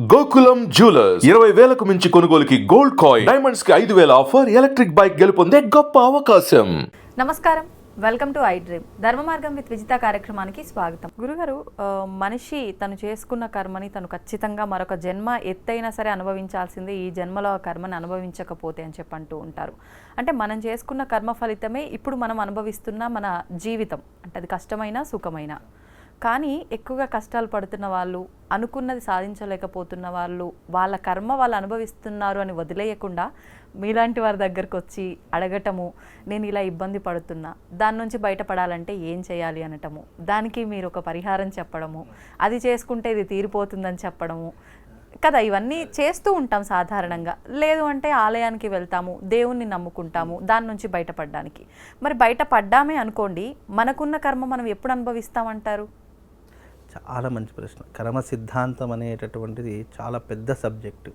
Gokulam jewellers. ఇరవై వేలకు మించి కొనుగోలుకి గోల్డ్ కాయిన్. డైమండ్స్కి ఐదు వేల ఆఫర్. ఎలక్ట్రిక్ బైక్ గెలుపొందే గొప్ప అవకాశం. నమస్కారం. వెల్కమ్ టు ఐ డ్రీమ్. ధర్మ మార్గం విత్ విజిత కార్యక్రమానికి స్వాగతం. గురుగారు మనిషి తను చేసుకున్న కర్మని తను ఖచ్చితంగా మరొక జన్మ ఎత్తైనా సరే అనుభవించాల్సిందే. ఈ జన్మలో ఆ కర్మని అనుభవించకపోతే అని చెప్పి అంటూ ఉంటారు. అంటే మనం చేసుకున్న కర్మ ఫలితమే ఇప్పుడు మనం అనుభవిస్తున్న మన జీవితం. అంటే అది కష్టమైనా సుఖమైనా. కానీ ఎక్కువగా కష్టాలు పడుతున్న వాళ్ళు అనుకున్నది సాధించలేకపోతున్న వాళ్ళు వాళ్ళ కర్మ వాళ్ళు అనుభవిస్తున్నారు అని వదిలేయకుండా మీలాంటి వారి దగ్గరకు వచ్చి అడగటము నేను ఇలా ఇబ్బంది పడుతున్నా దాని నుంచి బయటపడాలంటే ఏం చేయాలి అనటము దానికి మీరు ఒక పరిహారం చెప్పడము అది చేసుకుంటే ఇది తీరిపోతుందని చెప్పడము. కదా ఇవన్నీ చేస్తూ ఉంటాం సాధారణంగా. లేదు అంటే ఆలయానికి వెళ్తాము దేవుణ్ణి నమ్ముకుంటాము దాని నుంచి బయటపడడానికి. మరి బయటపడ్డామే అనుకోండి మనకున్న కర్మ మనం ఎప్పుడు అనుభవిస్తామంటారు? చాలా మంచి ప్రశ్న. కర్మ సిద్ధాంతం అనేటటువంటిది చాలా పెద్ద సబ్జెక్టు.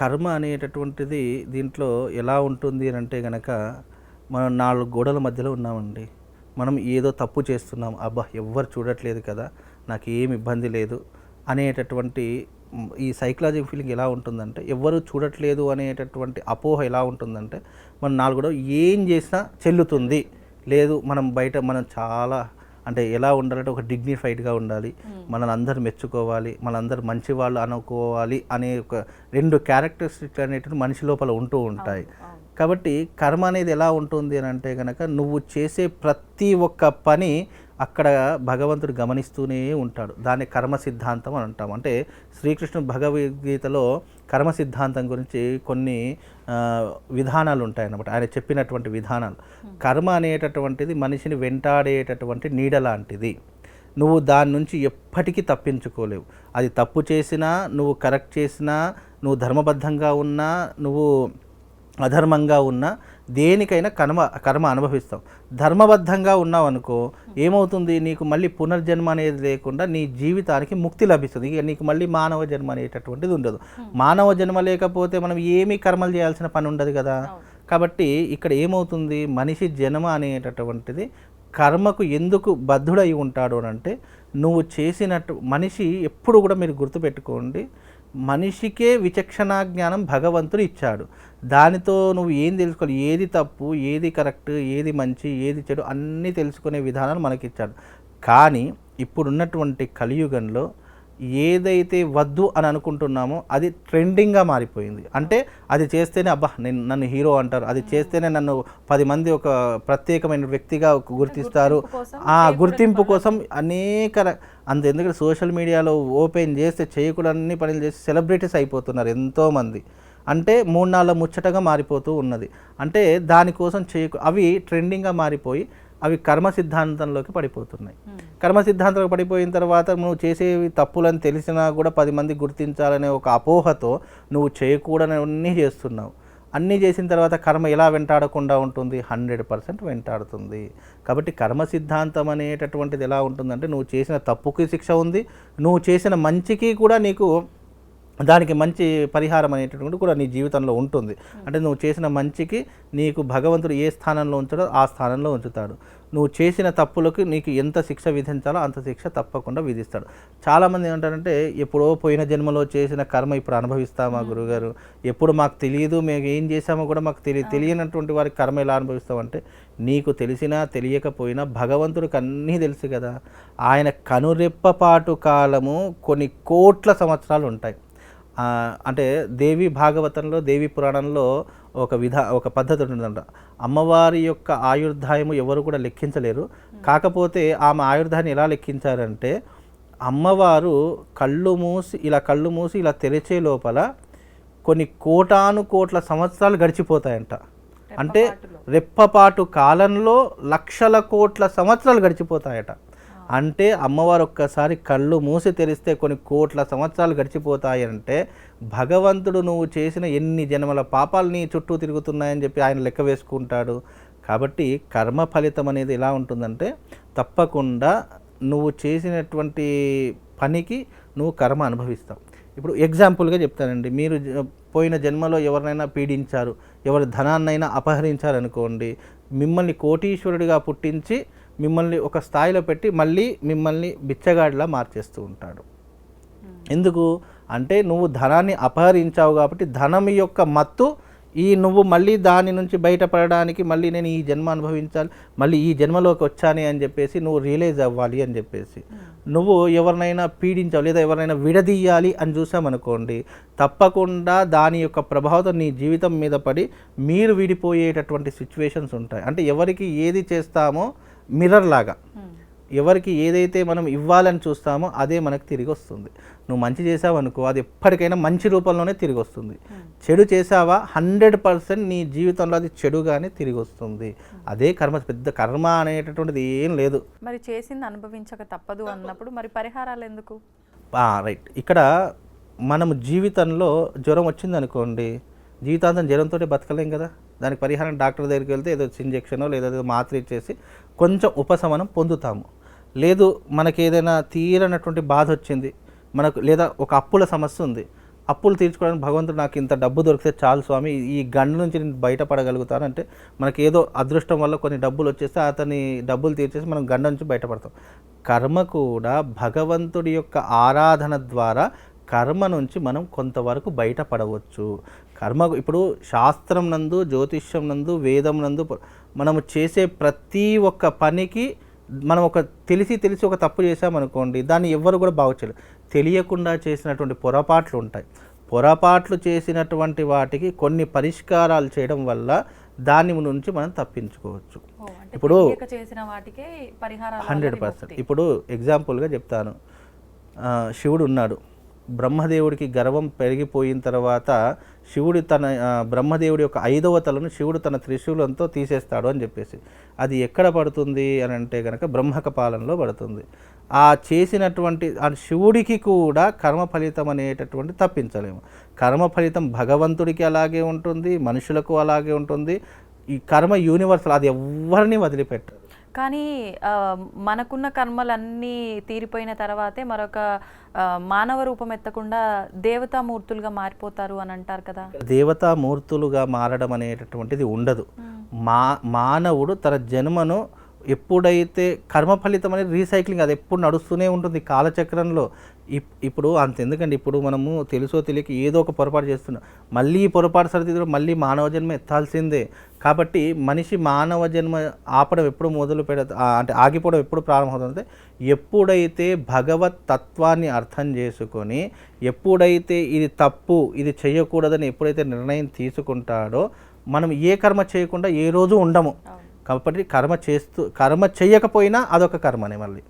కర్మ అనేటటువంటిది దీంట్లో ఎలా ఉంటుంది అని అంటే కనుక మనం నాలుగు గోడల మధ్యలో ఉన్నామండి. మనం ఏదో తప్పు చేస్తున్నాం. అబ్బా ఎవ్వరు చూడట్లేదు కదా నాకు ఏమి ఇబ్బంది లేదు అనేటటువంటి ఈ సైకలాజీ ఫీలింగ్ ఎలా ఉంటుందంటే ఎవ్వరు చూడట్లేదు అనేటటువంటి అపోహ ఎలా ఉంటుందంటే మనం నాలుగు గోడలు ఏం చేసినా చెల్లుతుంది. లేదు మనం బయట మనం చాలా అంటే ఎలా ఉండాలంటే ఒక డిగ్నిఫైడ్గా ఉండాలి. మనల్ని అందరు మెచ్చుకోవాలి. మనందరూ మంచి వాళ్ళు అనుకోవాలి అనే ఒక రెండు క్యారెక్టరిస్టిక్స్ అనేటివి మనిషి లోపల ఉంటూ ఉంటాయి. కాబట్టి కర్మ అనేది ఎలా ఉంటుంది అని అంటే కనుక నువ్వు చేసే ప్రతి ఒక్క పని అక్కడ భగవంతుడు గమనిస్తూనే ఉంటాడు. దాన్ని కర్మ సిద్ధాంతం అని అంటాం. అంటే శ్రీకృష్ణుడు భగవద్గీతలో కర్మ సిద్ధాంతం గురించి కొన్ని విధానాలు ఉంటాయన్నమాట. ఆయన చెప్పినటువంటి విధానాలు. కర్మ అనేటటువంటిది మనిషిని వెంటాడేటటువంటి నీడ లాంటిది నువ్వు దాని నుంచి ఎప్పటికీ తప్పించుకోలేవు. అది తప్పు చేసినా నువ్వు కరెక్ట్ చేసినా నువ్వు ధర్మబద్ధంగా ఉన్నా నువ్వు అధర్మంగా ఉన్నా దేనికైనా కర్మ కర్మ అనుభవిస్తావు. ధర్మబద్ధంగా ఉన్నావు అనుకో ఏమవుతుంది? నీకు మళ్ళీ పునర్జన్మ అనేది లేకుండా నీ జీవితానికి ముక్తి లభిస్తుంది. ఇక నీకు మళ్ళీ మానవ జన్మ అనేటటువంటిది ఉండదు. మానవ జన్మ లేకపోతే మనం ఏమీ కర్మలు చేయాల్సిన పని ఉండదు కదా. కాబట్టి ఇక్కడ ఏమవుతుంది? మనిషి జన్మ అనేటటువంటిది కర్మకు ఎందుకు బద్ధుడై ఉంటాడు అని అంటే నువ్వు చేసినట్టు మనిషి ఎప్పుడు కూడా మీరు గుర్తుపెట్టుకోండి మనిషికే విచక్షణ జ్ఞానం భగవంతుడు ఇచ్చాడు. దానితో నువ్వు ఏం తెలుసుకోవాలి? ఏది తప్పు ఏది కరెక్ట్ ఏది మంచి ఏది చెడు అన్నీ తెలుసుకునే విధానాలు మనకి ఇచ్చాడు కానీ ఇప్పుడున్నటువంటి కలియుగంలో ఏదైతే వద్దు అని అనుకుంటున్నామో అది ట్రెండింగ్గా మారిపోయింది. అంటే అది చేస్తేనే అబ్బా నేను నన్ను హీరో అంటారు. అది చేస్తేనే నన్ను పది మంది ఒక ప్రత్యేకమైన వ్యక్తిగా గుర్తిస్తారు. ఆ గుర్తింపు కోసం అనేక ఎందుకంటే సోషల్ మీడియాలో ఓపెన్ చేస్తే చేయకూడని పనులు చేసి సెలబ్రిటీస్ అయిపోతున్నారు ఎంతోమంది. అంటే మూడు నాలుగు ముచ్చటగా మారిపోతూ ఉన్నది. అంటే దానికోసం చేయకు అవి ట్రెండింగ్గా మారిపోయి అవి కర్మ సిద్ధాంతంలోకి పడిపోతున్నాయి. కర్మ సిద్ధాంతంలో పడిపోయిన తర్వాత నువ్వు చేసేవి తప్పులని తెలిసినా కూడా పది మంది గుర్తించాలనే ఒక అపోహతో నువ్వు చేయకూడని అన్నీ చేస్తున్నావు. అన్నీ చేసిన తర్వాత కర్మ ఎలా వెంటాడకుండా ఉంటుంది? హండ్రెడ్ పర్సెంట్ వెంటాడుతుంది. కాబట్టి కర్మ సిద్ధాంతం అనేటటువంటిది ఎలా ఉంటుందంటే నువ్వు చేసిన తప్పుకి శిక్ష ఉంది. నువ్వు చేసిన మంచికి కూడా నీకు దానికి మంచి పరిహారం అనేటటువంటి కూడా నీ జీవితంలో ఉంటుంది. అంటే నువ్వు చేసిన మంచికి నీకు భగవంతుడు ఏ స్థానంలో ఉంచాడో ఆ స్థానంలో ఉంచుతాడు. నువ్వు చేసిన తప్పులకు నీకు ఎంత శిక్ష విధించాలో అంత శిక్ష తప్పకుండా విధిస్తాడు. చాలామంది ఏమంటారంటే ఎప్పుడో పోయిన జన్మలో చేసిన కర్మ ఇప్పుడు అనుభవిస్తామా గురుగారు? ఎప్పుడు మాకు తెలియదు మేము ఏం చేసామో కూడా మాకు తెలియ తెలియనటువంటి వారికి కర్మ ఎలా అనుభవిస్తామంటే నీకు తెలిసినా తెలియకపోయినా భగవంతుడికి అన్నీ తెలుసు కదా. ఆయన కనురెప్పపాటు కాలము కొన్ని కోట్ల సంవత్సరాలు ఉంటాయి. అంటే దేవి భాగవతంలో దేవి పురాణంలో ఒక విధా ఒక పద్ధతి ఉంటుందంట. అమ్మవారి యొక్క ఆయుర్దాయము ఎవరు కూడా లెక్కించలేరు. కాకపోతే ఆమె ఆయుర్దాయాన్ని ఎలా లెక్కించారంటే అమ్మవారు కళ్ళు మూసి ఇలా కళ్ళు మూసి ఇలా తెరిచే లోపల కొన్ని కోటాను కోట్ల సంవత్సరాలు గడిచిపోతాయంట. అంటే రెప్పపాటు కాలంలో లక్షల కోట్ల సంవత్సరాలు గడిచిపోతాయట. అంటే అమ్మవారు ఒక్కసారి కళ్ళు మూసి తెరిస్తే కొన్ని కోట్ల సంవత్సరాలు గడిచిపోతాయి అంటే భగవంతుడు నువ్వు చేసిన ఎన్ని జన్మల పాపాలు నీ చుట్టూ తిరుగుతున్నాయని చెప్పి ఆయన లెక్క వేసుకుంటాడు. కాబట్టి కర్మ ఫలితం అనేది ఎలా ఉంటుందంటే తప్పకుండా నువ్వు చేసినటువంటి పనికి నువ్వు కర్మ అనుభవిస్తావు. ఇప్పుడు ఎగ్జాంపుల్గా చెప్తానండి. మీరు పోయిన జన్మలో ఎవరినైనా పీడించారు ఎవరి ధనాన్నైనా అపహరించారనుకోండి మిమ్మల్ని కోటీశ్వరుడిగా పుట్టించి మిమ్మల్ని ఒక స్థాయిలో పెట్టి మళ్ళీ మిమ్మల్ని బిచ్చగాడిలా మార్చేస్తూ ఉంటాడు. ఎందుకు? అంటే నువ్వు ధనాన్ని అపహరించావు కాబట్టి ధనం యొక్క మత్తు ఈ నువ్వు మళ్ళీ దాని నుంచి బయటపడడానికి మళ్ళీ నేను ఈ జన్మ అనుభవించాలి మళ్ళీ ఈ జన్మలోకి వచ్చానే అని చెప్పేసి నువ్వు రియలైజ్ అవ్వాలి అని చెప్పేసి. నువ్వు ఎవరినైనా పీడించావు లేదా ఎవరినైనా విడదీయాలి అని చూసామనుకోండి తప్పకుండా దాని యొక్క ప్రభావం నీ జీవితం మీద పడి మీరు విడిపోయేటటువంటి సిచ్యువేషన్స్ ఉంటాయి. అంటే ఎవరికి ఏది చేస్తామో మిర్రర్ లాగా. ఎవరికి ఏదైతే మనం ఇవ్వాలని చూస్తామో అదే మనకు తిరిగి వస్తుంది. నువ్వు మంచి చేసావు అనుకో అది ఎప్పటికైనా మంచి రూపంలోనే తిరిగి వస్తుంది. చెడు చేసావా హండ్రెడ్ పర్సెంట్ నీ జీవితంలో అది చెడుగానే తిరిగి వస్తుంది. అదే కర్మ పెద్ద కర్మ అనేటటువంటిది ఏం లేదు. మరి చేసింది అనుభవించక తప్పదు అన్నప్పుడు మరి పరిహారాలు ఎందుకు? రైట్. ఇక్కడ మనము జీవితంలో జ్వరం వచ్చింది అనుకోండి జీవితాంతం జ్వరంతో బతకలేం కదా. దానికి పరిహారం డాక్టర్ దగ్గరికి వెళ్తే ఏదో ఇంజెక్షనో లేదా ఏదో మాత్ర ఇచ్చేసి కొంచెం ఉపశమనం పొందుతాము. లేదు మనకి ఏదైనా తీరనటువంటి బాధ వచ్చింది మనకు లేదా ఒక అప్పుల సమస్య ఉంది అప్పులు తీర్చుకోవడానికి భగవంతుడు నాకు ఇంత డబ్బు దొరికితే చాలు స్వామి ఈ గండు నుంచి నేను బయటపడగలుగుతాను అంటే మనకి ఏదో అదృష్టం వల్ల కొన్ని డబ్బులు వచ్చేస్తే అతని డబ్బులు తీర్చేసి మనం గండ నుంచి బయటపడతాం. కర్మ కూడా భగవంతుడి యొక్క ఆరాధన ద్వారా కర్మ నుంచి మనం కొంతవరకు బయటపడవచ్చు. కర్మ ఇప్పుడు శాస్త్రం నందు జ్యోతిష్యం నందు వేదం నందు మనము చేసే ప్రతి ఒక్క పనికి మనం ఒక తెలిసి తెలిసి ఒక తప్పు చేసామనుకోండి దాన్ని ఎవ్వరు కూడా బాగు చేయలేరు. తెలియకుండా చేసినటువంటి పొరపాట్లు ఉంటాయి. పొరపాట్లు చేసినటువంటి వాటికి కొన్ని పరిష్కారాలు చేయడం వల్ల దాని నుంచి మనం తప్పించుకోవచ్చు. ఇప్పుడు చేసిన వాటికే హండ్రెడ్ పర్సెంట్. ఇప్పుడు ఎగ్జాంపుల్గా చెప్తాను. శివుడు ఉన్నాడు. బ్రహ్మదేవుడికి గర్వం పెరిగిపోయిన తర్వాత శివుడు తన బ్రహ్మదేవుడి యొక్క ఐదవ తలను శివుడు తన త్రిశూలంతో తీసేస్తాడు అని చెప్పేసి. అది ఎక్కడ పడుతుంది అని అంటే కనుక బ్రహ్మక పాలనలో పడుతుంది. ఆ చేసినటువంటి ఆ శివుడికి కూడా కర్మ ఫలితం అనేటటువంటి తప్పించలేము. కర్మ ఫలితం భగవంతుడికి అలాగే ఉంటుంది మనుషులకు అలాగే ఉంటుంది. ఈ కర్మ యూనివర్సల్ అది ఎవరిని వదిలిపెట్టదు. కానీ మనకున్న కర్మలన్నీ తీరిపోయిన తర్వాతే మరొక మానవ రూపం ఎత్తకుండా దేవతామూర్తులుగా మారిపోతారు అని అంటారు కదా. దేవతామూర్తులుగా మారడం అనేటటువంటిది ఉండదు. మా మానవుడు తన జన్మను ఎప్పుడైతే కర్మ ఫలితం అనేది రీసైక్లింగ్ అది ఎప్పుడు నడుస్తూనే ఉంటుంది కాలచక్రంలో. ఇప్- ఇప్పుడు అంత ఎందుకండి? ఇప్పుడు మనము తెలుసో తెలియక ఏదో ఒక పొరపాటు చేస్తున్నాం. మళ్ళీ ఈ పొరపాటు సరిదిద్దులో మళ్ళీ మానవ జన్మ ఎత్తాల్సిందే. కాబట్టి మనిషి మానవ జన్మ ఆపడం ఎప్పుడు మొదలు పెడ అంటే ఆగిపోవడం ఎప్పుడు ప్రారంభమవుతుందంటే ఎప్పుడైతే భగవత్ తత్వాన్ని అర్థం చేసుకొని ఎప్పుడైతే ఇది తప్పు ఇది చేయకూడదని ఎప్పుడైతే నిర్ణయం తీసుకుంటాడో మనం ఏ కర్మ చేయకుండా ఏ రోజు ఉండము. కాబట్టి కర్మ చేస్తూ కర్మ చేయకపోయినా అదొక కర్మనే మళ్ళీ.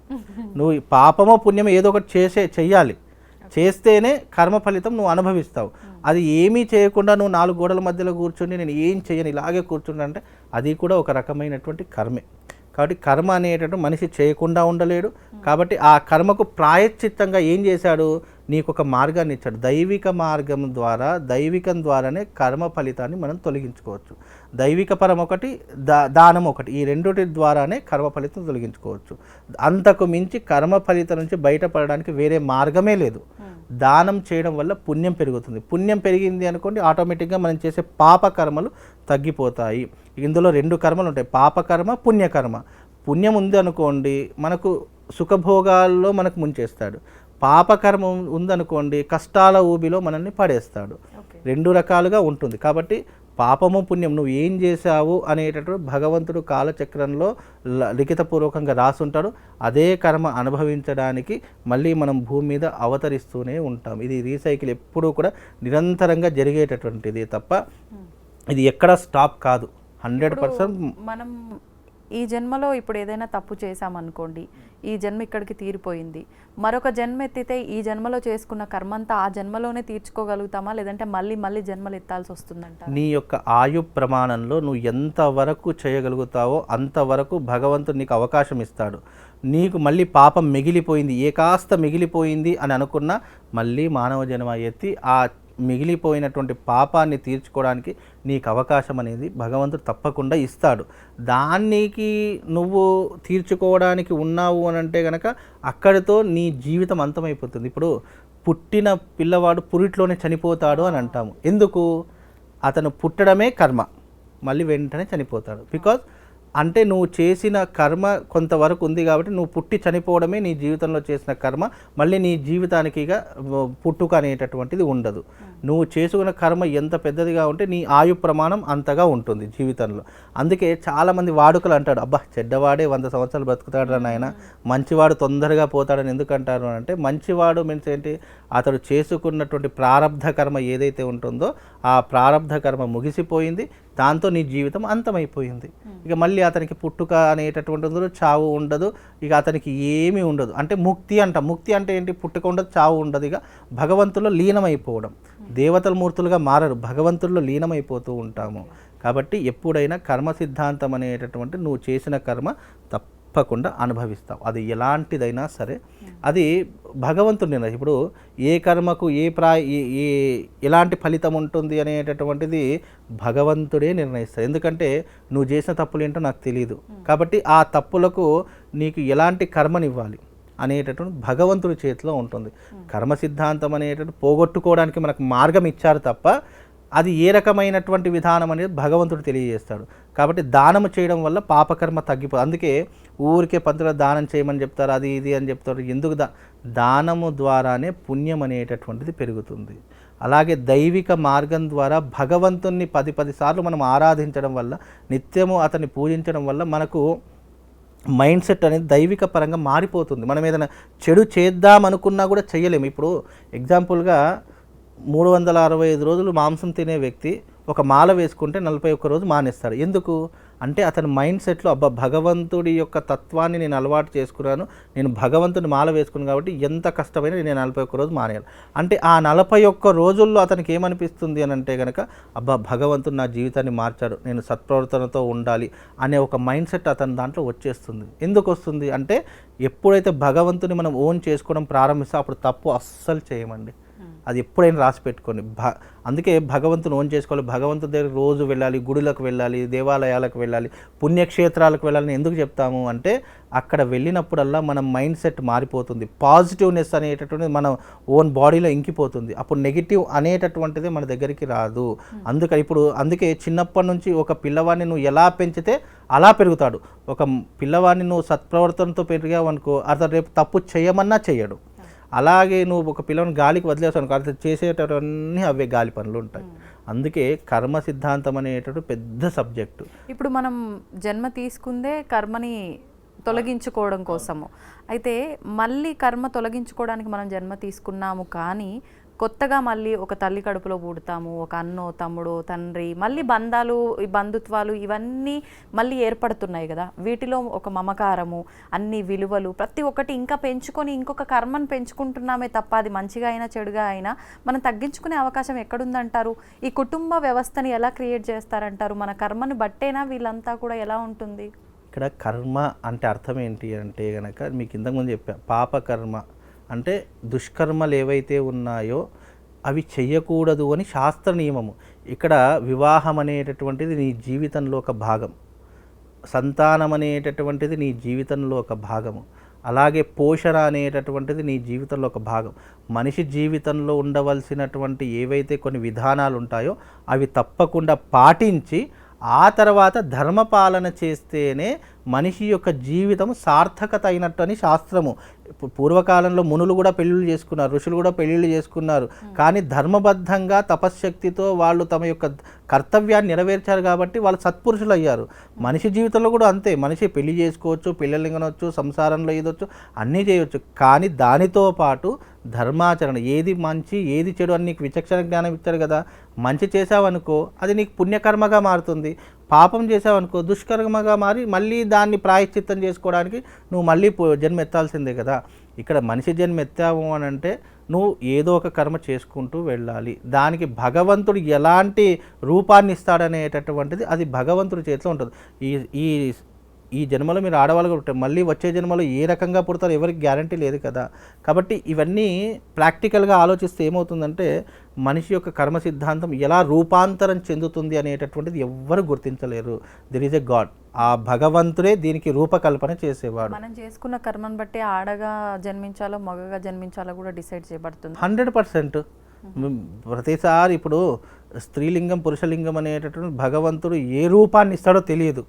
నువ్వు పాపమో పుణ్యమో ఏదో ఒకటి చేసే చెయ్యాలి. చేస్తేనే కర్మ ఫలితం నువ్వు అనుభవిస్తావు. అది ఏమీ చేయకుండా నువ్వు నాలుగు గోడల మధ్యలో కూర్చొని నేను ఏం చేయను ఇలాగే కూర్చుంటా అంటే అది కూడా ఒక రకమైనటువంటి కర్మే. కాబట్టి కర్మ అనేటటువంటి మనిషి చేయకుండా ఉండలేడు. కాబట్టి ఆ కర్మకు ప్రాయశ్చిత్తంగా ఏం చేశాడు? నీకు ఒక మార్గాన్ని ఇచ్చాడు. దైవిక మార్గం ద్వారా దైవికం ద్వారానే కర్మ ఫలితాన్ని మనం తొలగించుకోవచ్చు. దైవిక పరం ఒకటి దా దానం ఒకటి. ఈ రెండిటి ద్వారానే కర్మ ఫలితం తొలగించుకోవచ్చు. అంతకు మించి కర్మ ఫలితం నుంచి బయటపడడానికి వేరే మార్గమే లేదు. దానం చేయడం వల్ల పుణ్యం పెరుగుతుంది. పుణ్యం పెరిగింది అనుకోండి ఆటోమేటిక్గా మనం చేసే పాప కర్మలు తగ్గిపోతాయి. ఇందులో రెండు కర్మలు ఉంటాయి. పాపకర్మ పుణ్యకర్మ పుణ్యం ఉంది అనుకోండి మనకు సుఖభోగాల్లో మనకు ముంచేస్తాడు. పాపకర్మ ఉందనుకోండి కష్టాల ఊబిలో మనల్ని పడేస్తాడు. రెండు రకాలుగా ఉంటుంది. కాబట్టి పాపము పుణ్యం నువ్వు ఏం చేశావు అనేటటువంటి భగవంతుడు కాలచక్రంలో లిఖితపూర్వకంగా రాసుంటాడు. అదే కర్మ అనుభవించడానికి మళ్ళీ మనం భూమి మీద అవతరిస్తూనే ఉంటాం. ఇది రీసైకిల్ ఎప్పుడూ కూడా నిరంతరంగా జరిగేటటువంటిది తప్ప ఇది ఎక్కడ స్టాప్ కాదు. హండ్రెడ్ పర్సెంట్ మనం ఈ జన్మలో ఇప్పుడు ఏదైనా తప్పు చేశామనుకోండి ఈ జన్మ ఇక్కడికి తీరిపోయింది. మరొక జన్మ ఎత్తితే ఈ జన్మలో చేసుకున్న కర్మంతా ఆ జన్మలోనే తీర్చుకోగలుగుతామా? లేదంటే మళ్ళీ మళ్ళీ జన్మలు ఎత్తాల్సి వస్తుందంట నీ యొక్క ఆయు ప్రమాణంలో నువ్వు ఎంతవరకు చేయగలుగుతావో అంతవరకు భగవంతుడు నీకు అవకాశం ఇస్తాడు. నీకు మళ్ళీ పాపం మిగిలిపోయింది ఏ కాస్త మిగిలిపోయింది అని అనుకున్నా మళ్ళీ మానవ జన్మ ఎత్తి ఆ మిగిలిపోయినటువంటి పాపాన్ని తీర్చుకోవడానికి నీకు అవకాశం అనేది భగవంతుడు తప్పకుండా ఇస్తాడు. దానికి నువ్వు తీర్చుకోవడానికి ఉన్నావు అని అంటే కనుక అక్కడితో నీ జీవితం అంతమైపోతుంది. ఇప్పుడు పుట్టిన పిల్లవాడు పురిట్లోనే చనిపోతాడు అని అంటాము. ఎందుకు? అతను పుట్టడమే కర్మ. మళ్ళీ వెంటనే చనిపోతాడు. బికాజ్ అంటే నువ్వు చేసిన కర్మ కొంతవరకు ఉంది కాబట్టి నువ్వు పుట్టి చనిపోవడమే నీ జీవితంలో చేసిన కర్మ మళ్ళీ నీ జీవితానికిగా పుట్టుక అనేటటువంటిది ఉండదు. నువ్వు చేసుకున్న కర్మ ఎంత పెద్దదిగా ఉంటే నీ ఆయు ప్రమాణం అంతగా ఉంటుంది జీవితంలో. అందుకే చాలామంది వాడుకలు అంటాడు అబ్బా చెడ్డవాడే వంద సంవత్సరాలు బతుకుతాడు నాయన మంచివాడు తొందరగా పోతాడని ఎందుకు అంటారు అంటే మంచివాడు మీన్స్ ఏంటి అతడు చేసుకున్నటువంటి ప్రారంధ కర్మ ఏదైతే ఉంటుందో ఆ ప్రారంధ కర్మ ముగిసిపోయింది దాంతో నీ జీవితం అంతమైపోయింది. ఇక మళ్ళీ అతనికి పుట్టుక అనేటటువంటి ఉండదు చావు ఉండదు ఇక అతనికి ఏమీ ఉండదు. అంటే ముక్తి అంట. ముక్తి అంటే ఏంటి? పుట్టుక ఉండదు చావు ఉండదు. ఇక భగవంతుల్లో లీనమైపోవడం. దేవతల మూర్తులుగా మారరు. భగవంతుల్లో లీనమైపోతూ ఉంటాము. కాబట్టి ఎప్పుడైనా కర్మ సిద్ధాంతం అనేటటువంటి నువ్వు చేసిన కర్మ తప్పకుండా అనుభవిస్తావు. అది ఎలాంటిదైనా సరే. అది భగవంతుడి ఇప్పుడు ఏ కర్మకు ఏ ప్రా ఏ ఎలాంటి ఫలితం ఉంటుంది అనేటటువంటిది భగవంతుడే నిర్ణయిస్తాడు. ఎందుకంటే నువ్వు చేసిన తప్పులు ఏంటో నాకు తెలియదు కాబట్టి ఆ తప్పులకు నీకు ఎలాంటి కర్మనివ్వాలి? అనేటటువంటి భగవంతుడి చేతిలో ఉంటుంది. కర్మ సిద్ధాంతం అనేటటువంటి పోగొట్టుకోవడానికి మనకు మార్గం ఇచ్చారు తప్ప అది ఏ రకమైనటువంటి విధానం అనేది భగవంతుడు తెలియజేస్తాడు. కాబట్టి దానము చేయడం వల్ల పాపకర్మ తగ్గిపో అందుకే ఊరికే పంతుల దానం చేయమని చెప్తారు అది ఇది అని చెప్తారు. ఎందుకు దా దానము ద్వారానే పుణ్యం అనేటటువంటిది పెరుగుతుంది. అలాగే దైవిక మార్గం ద్వారా భగవంతుణ్ణి పది పది సార్లు మనం ఆరాధించడం వల్ల నిత్యము అతన్ని పూజించడం వల్ల మనకు మైండ్ సెట్ అనేది దైవిక పరంగా మారిపోతుంది. మనం ఏదైనా చెడు చేద్దాం అనుకున్నా కూడా చేయలేము ఇప్పుడు ఎగ్జాంపుల్గా మూడు వందల అరవై ఐదు రోజులు మాంసం తినే వ్యక్తి ఒక మాల వేసుకుంటే నలభై ఒక్క రోజు మానేస్తాడు. ఎందుకు? అంటే అతని మైండ్ సెట్లో అబ్బా భగవంతుడి యొక్క తత్వాన్ని నేను అలవాటు చేసుకున్నాను నేను భగవంతుని మాల వేసుకున్నాను కాబట్టి ఎంత కష్టమైనా నేను నలభై ఒక్క రోజు మానేయాలి. అంటే ఆ నలభై ఒక్క రోజుల్లో అతనికి ఏమనిపిస్తుంది అని అంటే కనుక అబ్బా భగవంతుడు నా జీవితాన్ని మార్చాడు నేను సత్ప్రవర్తనతో ఉండాలి అనే ఒక మైండ్ సెట్ అతని దాంట్లో వచ్చేస్తుంది. ఎందుకు వస్తుంది అంటే ఎప్పుడైతే భగవంతుని మనం ఓన్ చేసుకోవడం ప్రారంభిస్తే అప్పుడు తప్పు అస్సలు చేయమండి. అది ఎప్పుడైనా రాసి పెట్టుకోండి. భ అందుకే భగవంతుని ఓన్ చేసుకోవాలి. భగవంతుని దగ్గర రోజు వెళ్ళాలి గుడులకు వెళ్ళాలి దేవాలయాలకు వెళ్ళాలి పుణ్యక్షేత్రాలకు వెళ్ళాలని ఎందుకు చెప్తాము అంటే అక్కడ వెళ్ళినప్పుడల్లా మన మైండ్ సెట్ మారిపోతుంది. పాజిటివ్నెస్ అనేటటువంటిది మన ఓన్ బాడీలో ఇంకిపోతుంది. అప్పుడు నెగిటివ్ అనేటటువంటిది మన దగ్గరికి రాదు. అందుకని ఇప్పుడు అందుకే చిన్నప్పటి నుంచి ఒక పిల్లవాడిని నువ్వు ఎలా పెంచితే అలా పెరుగుతాడు. ఒక పిల్లవాడిని నువ్వు సత్ప్రవర్తనతో పెరిగావు అనుకో అతను రేపు తప్పు చేయమన్నా చేయడు. అలాగే నువ్వు ఒక పిల్లని గాలికి వదిలేసావు అనుకో అతను చేసేటవన్నీ అవే గాలి పనులు ఉంటాయి. అందుకే కర్మ సిద్ధాంతం అనేటటువంటి పెద్ద సబ్జెక్టు. ఇప్పుడు మనం జన్మ తీసుకుందే కర్మని తొలగించుకోవడం కోసము. అయితే మళ్ళీ కర్మ తొలగించుకోవడానికి మనం జన్మ తీసుకున్నాము కానీ కొత్తగా మళ్ళీ ఒక తల్లి కడుపులో పుడతాము ఒక అన్నో తమ్ముడో తండ్రి మళ్ళీ బంధాలు ఈ బంధుత్వాలు ఇవన్నీ మళ్ళీ ఏర్పడుతున్నాయి కదా. వీటిలో ఒక మమకారము అన్ని విలువలు ప్రతి ఒక్కటి ఇంకా పెంచుకొని ఇంకొక కర్మను పెంచుకుంటున్నామే తప్ప అది మంచిగా అయినా చెడుగా అయినా మనం తగ్గించుకునే అవకాశం ఎక్కడుందంటారు? ఈ కుటుంబ వ్యవస్థని ఎలా క్రియేట్ చేస్తారంటారు? మన కర్మను బట్టేనా వీళ్ళంతా కూడా ఎలా ఉంటుంది? ఇక్కడ కర్మ అంటే అర్థం ఏంటి అంటే గనక మీకు ఇంతకుముందు చెప్పా పాప కర్మ అంటే దుష్కర్మలు ఏవైతే ఉన్నాయో అవి చెయ్యకూడదు అని శాస్త్ర నియమము. ఇక్కడ వివాహం అనేటటువంటిది నీ జీవితంలో ఒక భాగం. సంతానం అనేటటువంటిది నీ జీవితంలో ఒక భాగము. అలాగే పోషణ అనేటటువంటిది నీ జీవితంలో ఒక భాగం. మనిషి జీవితంలో ఉండవలసినటువంటి ఏవైతే కొన్ని విధానాలు ఉంటాయో అవి తప్పకుండా పాటించి ఆ తర్వాత ధర్మపాలన చేస్తేనే మనిషి యొక్క జీవితం సార్థకత అయినట్టు అని శాస్త్రము పూర్వకాలంలో మునులు కూడా పెళ్ళిళ్ళు చేసుకున్నారు ఋషులు కూడా పెళ్ళిళ్ళు చేసుకున్నారు. కానీ ధర్మబద్ధంగా తపశ్శక్తితో వాళ్ళు తమ యొక్క కర్తవ్యాన్ని నెరవేర్చారు కాబట్టి వాళ్ళు సత్పురుషులు అయ్యారు మనిషి జీవితంలో కూడా అంతే. మనిషి పెళ్ళి చేసుకోవచ్చు పిల్లల్ని కనవచ్చు సంసారంలో ఏదొచ్చు అన్నీ చేయవచ్చు కానీ దానితో పాటు ధర్మాచరణ ఏది మంచి ఏది చెడు అని నీకు విచక్షణ జ్ఞానం ఇచ్చాడు కదా మంచి చేసావనుకో అది నీకు పుణ్యకర్మగా మారుతుంది. పాపం చేసావనుకో దుష్కర్మగా మారి మళ్ళీ దాన్ని ప్రాయశ్చిత్తం చేసుకోవడానికి నువ్వు మళ్ళీ జన్మ ఎత్తాల్సిందే కదా. ఇక్కడ మనిషి జన్మ ఎత్తావు అని అంటే నువ్వు ఏదో ఒక కర్మ చేసుకుంటూ వెళ్ళాలి. దానికి భగవంతుడు ఎలాంటి రూపాన్ని ఇస్తాడనేటటువంటిది అది భగవంతుడి చేతిలో ఉంటుంది. ఈ ఈ ఈ జన్మలో మీరు ఆడవాళ్ళుగా పుట్టారు. మళ్ళీ వచ్చే జన్మలో ఏ రకంగా పుడతారో ఎవరికి గ్యారంటీ లేదు కదా. కాబట్టి ఇవన్నీ ప్రాక్టికల్గా ఆలోచిస్తే ఏమవుతుందంటే మనిషి యొక్క కర్మ సిద్ధాంతం ఎలా రూపాంతరం చెందుతుంది అనేటటువంటిది ఎవ్వరు గుర్తించలేరు. దిర్ ఈజ్ ఎ గాడ్ ఆ భగవంతుడే దీనికి రూపకల్పన చేసేవాడు. మనం చేసుకున్న కర్మను బట్టి ఆడగా జన్మించాలో మగగా జన్మించాలో కూడా డిసైడ్ చేయబడుతుంది. Hundred percent. ప్రతిసారి ఇప్పుడు స్త్రీలింగం పురుషలింగం అనేటటువంటి భగవంతుడు ఏ రూపాన్ని ఇస్తాడో తెలియదు.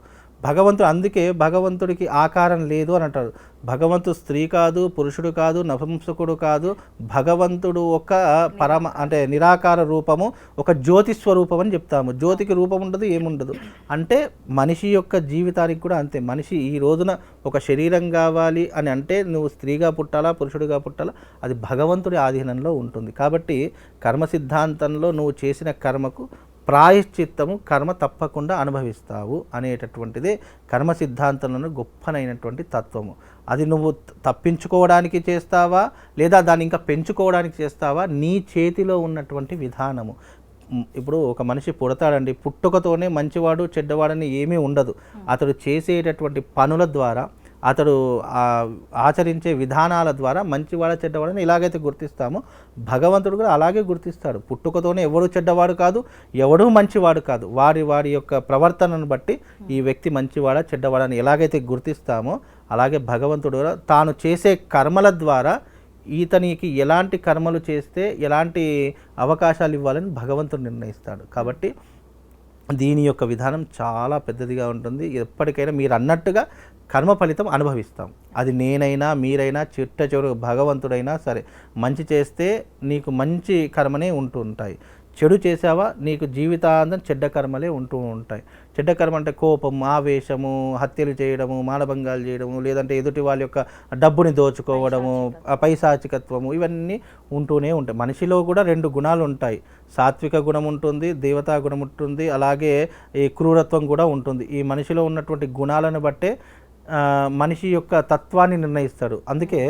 భగవంతుడు అందుకే భగవంతుడికి ఆకారం లేదు అని అంటారు. భగవంతుడు స్త్రీ కాదు పురుషుడు కాదు నపుంసకుడు కాదు. భగవంతుడు ఒక పరమ అంటే నిరాకార రూపము ఒక జ్యోతి స్వరూపం అని చెప్తాము. జ్యోతికి రూపం ఉండదు ఏముండదు. అంటే మనిషి యొక్క జీవితానికి కూడా అంతే. మనిషి ఈ రోజున ఒక శరీరం కావాలి అని అంటే నువ్వు స్త్రీగా పుట్టాలా పురుషుడిగా పుట్టాలా అది భగవంతుడి ఆధీనంలో ఉంటుంది. కాబట్టి కర్మ సిద్ధాంతంలో నువ్వు చేసిన కర్మకు ప్రాయశ్చిత్తము కర్మ తప్పకుండా అనుభవిస్తావు అనేటటువంటిదే కర్మ సిద్ధాంతంలో గొప్పనైనటువంటి తత్వము. అది నువ్వు తప్పించుకోవడానికి చేస్తావా? లేదా దాన్ని ఇంకా పెంచుకోవడానికి చేస్తావా? నీ చేతిలో ఉన్నటువంటి విధానము. ఇప్పుడు ఒక మనిషి పుడతాడండి పుట్టుకతోనే మంచివాడు చెడ్డవాడని ఏమీ ఉండదు. అతడు చేసేటటువంటి పనుల ద్వారా అతడు ఆచరించే విధానాల ద్వారా మంచివాడ చెడ్డవాడని ఎలాగైతే గుర్తిస్తామో. భగవంతుడు కూడా అలాగే గుర్తిస్తాడు. పుట్టుకతోనే ఎవడు చెడ్డవాడు కాదు ఎవడూ మంచివాడు కాదు. వారి వారి యొక్క ప్రవర్తనను బట్టి ఈ వ్యక్తి మంచివాడ చెడ్డవాడని ఎలాగైతే గుర్తిస్తామో. అలాగే భగవంతుడు కూడా తాను చేసే కర్మల ద్వారా ఈతనికి ఎలాంటి కర్మలు చేస్తే ఎలాంటి అవకాశాలు ఇవ్వాలని భగవంతుడు నిర్ణయిస్తాడు. కాబట్టి దీని యొక్క విధానం చాలా పెద్దదిగా ఉంటుంది. ఎప్పటికైనా మీరు అన్నట్టుగా కర్మ ఫలితం అనుభవిస్తాం. అది నేనైనా మీరైనా చిట్ట చివరి భగవంతుడైనా సరే మంచి చేస్తే నీకు మంచి కర్మనే ఉంటూ ఉంటాయి. చెడు చేసావా నీకు జీవితాంతం చెడ్డ కర్మలే ఉంటూ ఉంటాయి. చెడ్డ కర్మ అంటే కోపం ఆవేశము హత్యలు చేయడము మానభంగాలు చేయడము లేదంటే ఎదుటి వాళ్ళ యొక్క డబ్బుని దోచుకోవడము పైశాచికత్వము ఇవన్నీ ఉంటూనే ఉంటాయి. మనిషిలో కూడా రెండు గుణాలు ఉంటాయి. సాత్విక గుణం ఉంటుంది దేవతా గుణం ఉంటుంది అలాగే ఈ క్రూరత్వం కూడా ఉంటుంది. ఈ మనిషిలో ఉన్నటువంటి గుణాలను బట్టే మనిషి యొక్క తత్వాన్ని నిర్ణయిస్తాడు. అందుకే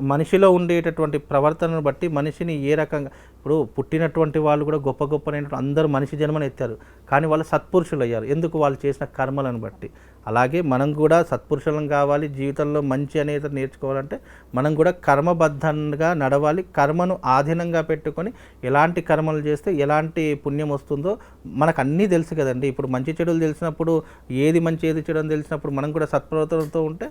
మనిషిలో ఉండేటటువంటి ప్రవర్తనను బట్టి మనిషిని ఏ రకంగా ఇప్పుడు పుట్టినటువంటి వాళ్ళు కూడా గొప్ప గొప్పనైనటువంటి అందరూ మనిషి జన్మని ఎత్తారు. కానీ వాళ్ళు సత్పురుషులు అయ్యారు. ఎందుకు వాళ్ళు చేసిన కర్మలను బట్టి? అలాగే మనం కూడా సత్పురుషులం కావాలి జీవితంలో మంచి అనేది నేర్చుకోవాలంటే మనం కూడా కర్మబద్ధంగా నడవాలి కర్మను ఆధీనంగా పెట్టుకొని ఎలాంటి కర్మలు చేస్తే ఎలాంటి పుణ్యం వస్తుందో మనకు అన్నీ తెలుసు కదండి. ఇప్పుడు మంచి చెడులు తెలిసినప్పుడు ఏది మంచి ఏది చెడు అని తెలిసినప్పుడు మనం కూడా సత్ప్రవర్తనతో ఉంటే